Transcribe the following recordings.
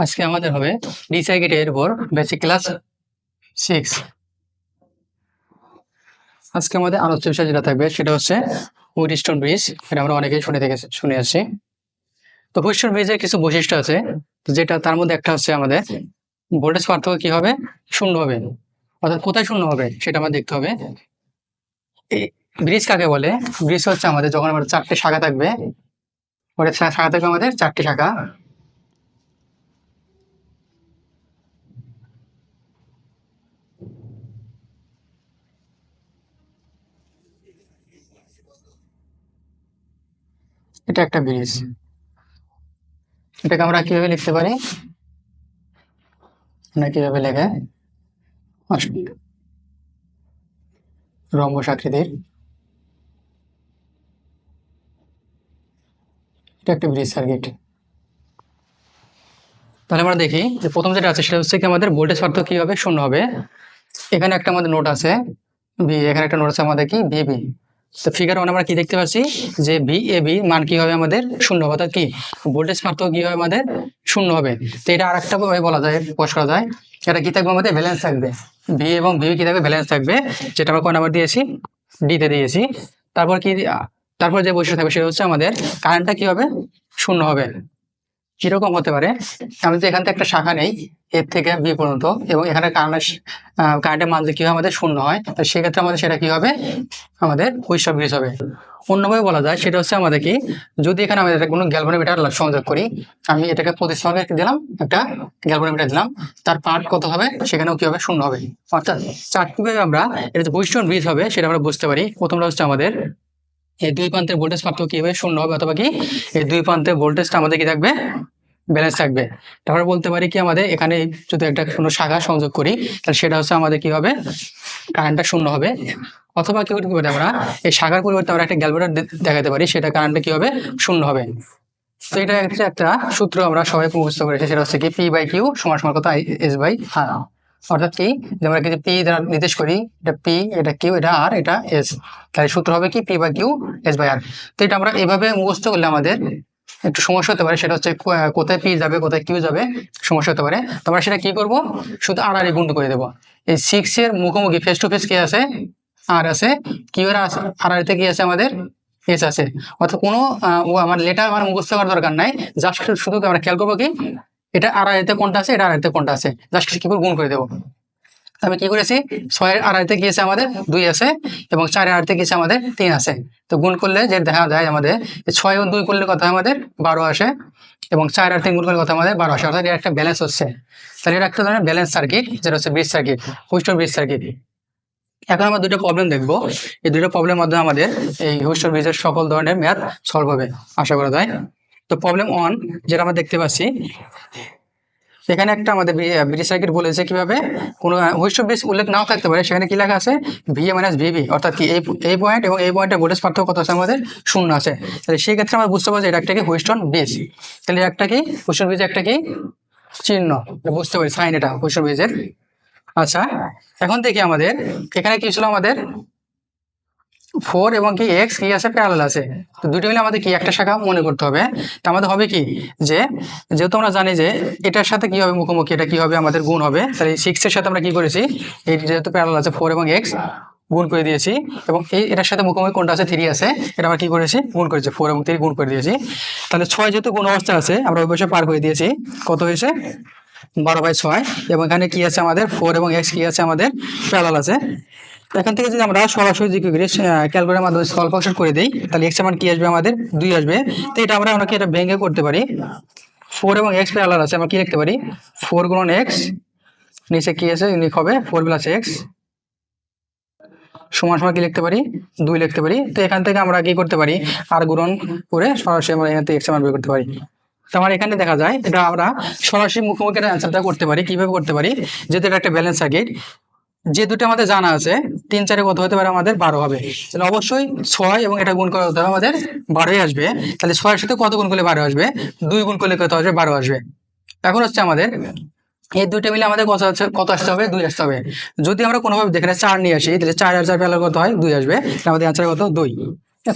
আজকে আমাদের হবে ডিসাইকেটের উপর বেসিক ক্লাস সিক্স আজকে আমাদের আলোচ্য বিষয় যেটা থাকবে সেটা হচ্ছে হুইটস্টোন ব্রিজ এটা আমরা অনেকেই শুনে থেকে শুনে আসছি তো হুইটস্টোন ব্রিজের কিছু বৈশিষ্ট্য আছে, যেটা তার মধ্যে একটা হচ্ছে আমাদের ভোল্টেজ পার্থক্য কি হবে? শূন্য হবে। অর্থাৎ কোথায় শূন্য হবে সেটা আমাদের দেখতে হবে। এই ব্রিজ কাকে বলে? ব্রিজ হচ্ছে আমাদের যখন আমাদের চারটে শাখা থাকবে ওটা শাখা থাকবে আমাদের চারটে শাখা। এটা একটা ব্রিজ। এটাকে আমরা কীভাবে লিখতে পারি? আমরা কীভাবে লেখা? রম্বস আকৃতির এটা একটা ব্রিজ সার্কিট। তাহলে আমরা দেখি যে প্রথম যেটা আছে সেটা হচ্ছে কি আমাদের ভোল্টেজ পার্থক্য কি হবে? শূন্য হবে। এখানে একটা আমাদের নোট আছে। বি এখানে একটা নোট আছে আমাদের কি? ভিবি তো ফিগার ওয়ান আমরা কি দেখতে পাচ্ছি? যে ভি এ বি মান কি হবে আমাদের শূন্য হবে? অর্থাৎ কি? ভোল্টেজ পার্থক্য কি হবে আমাদের শূন্য হবে? তো এটা আর একটা ভাবে বলা যায় প্রকাশ করা যায়। এটা কি থাকবে আমাদের? ব্যালেন্স থাকবে। ভি এবং ভি কি থাকবে? ব্যালেন্স থাকবে। যেটা আমরা কোন নাম্বার দিয়েছি? ডিতে দিয়েছি। তারপর কি তারপর যে বৈশিষ্ট্য থাকবে সেটা হচ্ছে আমাদের কারেন্টটা কি হবে? শূন্য হবে। কীরকম হতে পারে? আমি তো এখান থেকে একটা শাখা নেই, এর থেকে বি পর্যন্ত। এবং এখানে কারেন্টের কারেন্টের মান যে কি হয় আমাদের শূন্য হয়, তো সেক্ষেত্রে আমাদের সেটা কি হবে? আমাদের হুইসব ব্রিজ হবে। অন্যভাবে বলা যায়, সেটা হচ্ছে আমাদের কি, যদি এখানে আমাদের কোনো গ্যালভোমিটার সংযোগ করি, আমি এটাকে প্রতিস্থাপনে দিলাম, একটা গ্যালভোমিটার দিলাম, তার পার্ট কত হবে? সেখানেও কি হবে? শূন্য হবে। অর্থাৎ চারটিভাবে আমরা এটা যে হুইস্টন ব্রিজ হবে, সেটা আমরা বুঝতে পারি। প্রথমটা হচ্ছে আমাদের, এই দুই প্রান্তের ভোল্টেজ পার্থক্য কি হবে? শূন্য হবে, অথবা কি? এই দুই প্রান্তের ভোল্টেজটা আমাদের কি থাকবে? ব্যালেন্স থাকবে। তারপরে বলতে পারি কি আমাদের এখানে যদি একটা কোনো শাখা সংযোগ করি, তাহলে সেটা হচ্ছে আমাদের কি হবে? কারেন্টটা শূন্য হবে। অথবা কি করতে পারি আমরা? এই শাখার পরিবর্তে আমরা একটা গ্যালভেটার দেখাতে পারি, সেটা কারেন্টটা কি হবে? শূন্য হবে। তো এটা হচ্ছে একটা সূত্র আমরা সবাই মুখস্থ করেছি সেটা হচ্ছে কি পি বাই কিউ সমান সমান কত? এস বাই আর অর্থাৎ কি? যে আমরা কিন্তু পি দ্বারা নির্দেশ করি, এটা পি এটা কিউ এটা আর এটা এস তাহলে সূত্র হবে কি? P by Q S by R তো এটা আমরা এভাবে মুখস্থ করলে আমাদের একটু সমস্যা হতে পারে, সেটা হচ্ছে কোথায় পি যাবে, কোথায় কিউ যাবে, সমস্যা হতে পারে। তো আমরা সেটা কি করব? শুধু আর আর গুণ করে দেবো। এই সিক্স এর মুখোমুখি ফেস টু ফেস কি আছে? আর আছে। কিউ এর আছে আর কি আছে আমাদের? এস আছে। অর্থাৎ কোনো আমার লেটার আমার মুখস্থ করার দরকার নাই। জাস্ট শুধু আমরা খেয়াল করব কি? এটা আর কোনটা আছে? এটা আড়াইতে কোনটা আছে? জাস্ট কি করে গুণ করে দেবো। আমি কি করেছি? ছয়ের আড়াইতে গিয়েছে আমাদের? দুই আছে এবং চারের আড়াইতে গিয়েছে আমাদের? তিন আছে। তো গুণ করলে যে দেখা যায় আমাদের ছয় ও দুই করলে কথা আমাদের? বারো আসে এবং চার আর তিন গুণ করলে কথা আমাদের? বারো আসে। অর্থাৎ এটা একটা ব্যালেন্স হচ্ছে। তাহলে এটা একটা ধরনের ব্যালেন্স সার্কিট যেটা হচ্ছে bridge circuit Wheatstone bridge circuit এখন আমরা দুটো প্রবলেম দেখব। এই দুটো প্রবলেমের মাধ্যমে আমাদের এই হুইস্টোর ব্রিজের সকল ধরনের ম্যাথ সলভ হবে। আশা করা যায়। তো প্রবলেম ওয়ান যেটা আমরা দেখতে পাচ্ছি এখানে একটা আমাদের ব্রিজ সার্কিট বলেছে কীভাবে? কোনো হুইস্টোর ব্রিজ উল্লেখ নাও থাকতে পারে। সেখানে কি লেখা আছে? ভি এ মাইনাস ভিবি অর্থাৎ কি এই এই পয়েন্ট এবং এই পয়েন্টের ভোল্টেজ পার্থক্য কত আছে আমাদের? শূন্য আছে। তাহলে সেই ক্ষেত্রে আমরা বুঝতে পারছি এটা একটা কি? হুইস্টন ব্রিজ তাহলে একটা কি? হুইস্টন ব্রিজ একটা কি? চিহ্ন। বুঝতে পারি, সাইন এটা হুইস্টন ব্রিজের আচ্ছা এখন দেখি আমাদের, এখানে কি ছিল আমাদের? ফোর এবং কি এক্স কি আছে প্যারাল আছে। তো দুটো মিলে আমাদের কি একটা শাখা মনে করতে হবে। তো আমাদের হবে কি যে, যেহেতু আমরা জানি যে এটার সাথে কি হবে মুখোমুখি, এটা কি হবে, আমাদের গুণ হবে, তাহলে সিক্স এর সাথে আমরা কি করেছি? এই যেহেতু প্যারাল আছে ফোর এবং এক্স গুণ করে দিয়েছি। এবং এই, এটার সাথে মুখোমুখি কোনটা আছে? থ্রি আছে। এটা আমরা কি করেছি? গুণ করেছি ফোর এবং থ্রি গুণ করে দিয়েছি। তাহলে ছয় যেহেতু গুণ অবস্থা আছে, আমরা ওই বসে পার করে দিয়েছি। কত হয়েছে? বারো বাই ছয়। এবং এখানে কি আছে আমাদের? ফোর এবং এক্স কি আছে আমাদের? প্যারাল আছে। এখান থেকে যদি আমরা সরাসরি যে ক্যালকুলেটার মাধ্যমে সলভ ফাংশন করে দিই, তাহলে এক্স মান কি আসবে আমাদের? দুই আসবে। তো এটা আমরা আমরা কি এটা ভেঙে করতে পারি। ফোর এবং এক্স প্যারালাল আছে, আমরা কি লিখতে পারি? ফোর গুণন এক্স নিচে কি আছে? ইউনিক হবে ফোর প্লাস এক্স সমান সমান কি লিখতে পারি? দুই লিখতে পারি। তো এখান থেকে আমরা কি করতে পারি? আর গুণন করে সরাসরি আমরা এখান থেকে এক্স মান বের করতে পারি। তো আমার এখানে দেখা যায়, এটা আমরা সরাসরি মুখোমুখি অ্যান্সারটা করতে পারি। কীভাবে করতে পারি? যেহেতু এটা একটা ব্যালেন্স সার্কিট যে দুটো আমাদের জানা আছে, তিন চারে কত হতে পারে আমাদের বারো হবে। তাহলে অবশ্যই ছয় এবং এটা গুণ করা হতে হবে আমাদের বারোই আসবে। তাহলে ছয়ের সাথে কত গুণ করলে বারো আসবে? দুই গুণ করলে কত আসবে? বারো আসবে। এখন হচ্ছে আমাদের এই দুইটা মিলে আমাদের কত আছে কত আসতে হবে? দুই আসতে হবে। যদি আমরা কোনোভাবে দেখে চার নিয়ে আসি, তাহলে চার আর চার পেলে কত হয়? দুই আসবে। আমাদের অ্যান্সার কত? দুই।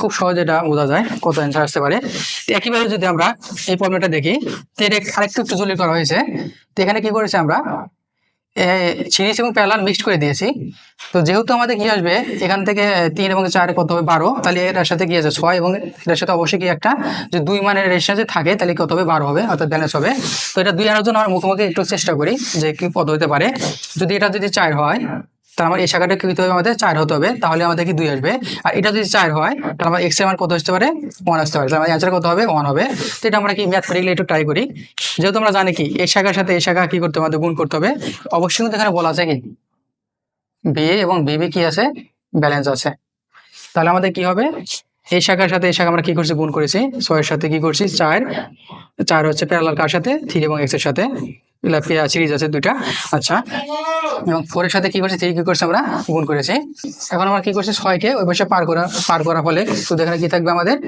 খুব সহজে এটা বোঝা যায় কত অ্যান্সার আসতে পারে। একইভাবে যদি আমরা এই প্রবলেমটা দেখি, তো এটা আরেকটু একটু জলিল করা হয়েছে। তো এখানে কি করেছে আমরা? সিরিজ এবং প্যারালাল মিক্সড করে দিয়েছি। তো যেহেতু আমাদের কি আসবে, এখান থেকে তিন এবং চার কত হবে? বারো। তাহলে এটার সাথে কি আছে ছয় এবং এটার সাথে অবশ্যই কি একটা। যে দুই মানের রেশন যে থাকে, তাহলে কত হবে? বারো হবে, অর্থাৎ ব্যালেন্স হবে। তো এটা দুই আনার জন্য আমার মুখোমুখি একটু চেষ্টা করি যে কি পদ হতে পারে। যদি এটা যদি চার হয় তাহলে আমার এই শাখাটা কি হতে হবে? আমাদের চার হতে হবে। তাহলে আমাদের কি দুই আসবে? আর এটা যদি চার হয়, তাহলে আমার এক্সের মান কত আসতে পারে? ওয়ান আসতে পারে। তাহলে আমার অ্যান্সার কত হবে? ওয়ান হবে। তো এটা আমরা কি ম্যাথমেটিক্যালি একটু ট্রাই করি। যেহেতু আমরা জানি কি, এই শাখার সাথে এই শাখা কি করতে আমাদের গুণ করতে হবে। অবশ্যই কিন্তু এখানে বলা আছে কি? বিএ এবং বিবি কি আছে? ব্যালেন্স আছে। তাহলে আমাদের কি হবে? এই শাখার সাথে এই শাখা আমরা কি করছি? গুণ করেছি। ছয়ের সাথে কি করছি? চার। চার হচ্ছে প্যারালাল কার সাথে? থ্রি এবং এক্সের সাথে সিরিজ আছে দুইটা। আচ্ছা। এবং ফোরের সাথে কি করছে? থ্রি কি করছে আমরা? গুণ করেছি। এখন আমরা কি করছি? ছয়কে ওই বসে পার করা, পার করার ফলে শুধু এখানে কি থাকবে আমাদের?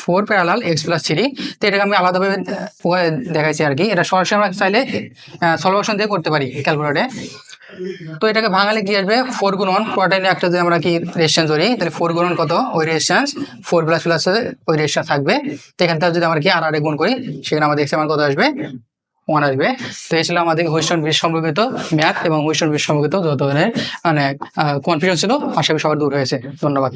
Four parallel X plus three তো এটাকে আমি আলাদাভাবে দেখাইছি আর কি। এটা সরাসরি আমরা চাইলে সলভেশন দিয়ে করতে পারি ক্যালকুলেটরে তো এটাকে ভাঙালে কি আসবে? ফোর গুণন কোয়ার্টাইনে একটা যদি আমরা কি রেজিস্ট্যান্স ধরি, তাহলে ফোর গুণন কত? ওই রেজিস্ট্যান্স ফোর প্লাস প্লাস ওই রেজিস্ট্যান্স থাকবে। তো এখান থেকে যদি আমরা কি আর আরে গুণ করি, সেখানে আমাদের এক্সের কত আসবে? ওয়ান আসবে। তো এই ছিল আমাদের হুইস্টন বিশ সম্পর্কিত ম্যাথ এবং হুইস্টন বিশ সম্পর্কিত যত ধরনের মানে কনফিউশন ছিল। আশা করি সবার দূর হয়েছে। ধন্যবাদ।